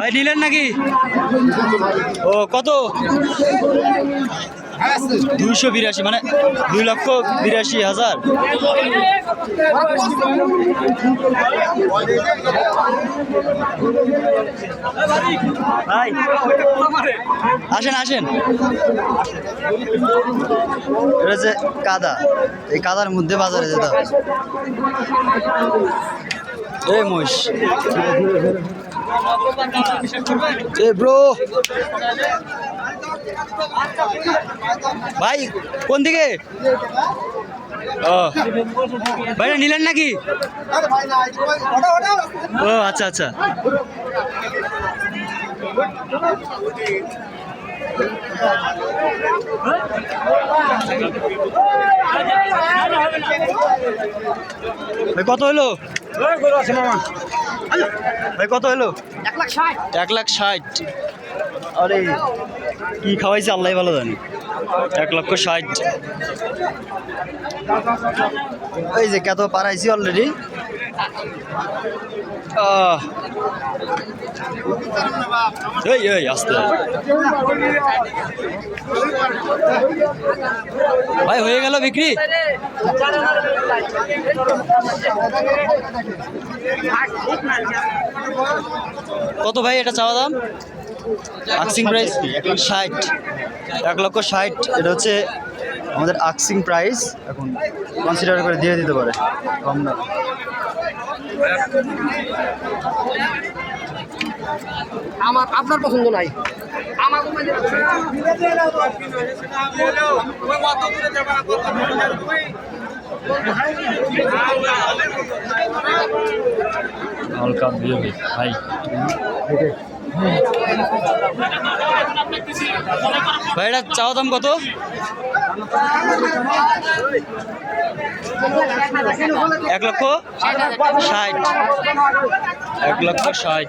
ভাই, নিলেন নাকি? ও, কত? দুইশো বিরাশি মানে দুই লক্ষ বিরাশি হাজার। ভাই, আসেন আসেন। এটা হচ্ছে কাদা, এই কাদার মধ্যে বাজারে যেতে হবে। এই মহিষ। ব্রো। ভাই কোন দিকে? ভাই নিলেন নাকি? ও আচ্ছা আচ্ছা। কত হলো? ভাই কত হলো? এক লাখ ষাট। এক লাখ ষাট। আরে কি খাওয়াইছে আল্লাহ ভালো জানি। এক লক্ষ ষাট। এই যে কত পারাইছি অলরেডি এই এই আসতে। ভাই হয়ে গেল বিক্রি? কত ভাই এটা চাওয়া দাম? আকসিং প্রাইস ষাট। এক লক্ষ ষাট। এটা হচ্ছে আমাদের আক্সিং প্রাইস এখন কনসিডার করে দিয়ে দিতে পারে। কম না। আমার আপনার পছন্দ নাই। আমার হালকা দিয়ে ভাই চাওয়া দাম কত এক লক্ষ ষাট এক লক্ষ ষাট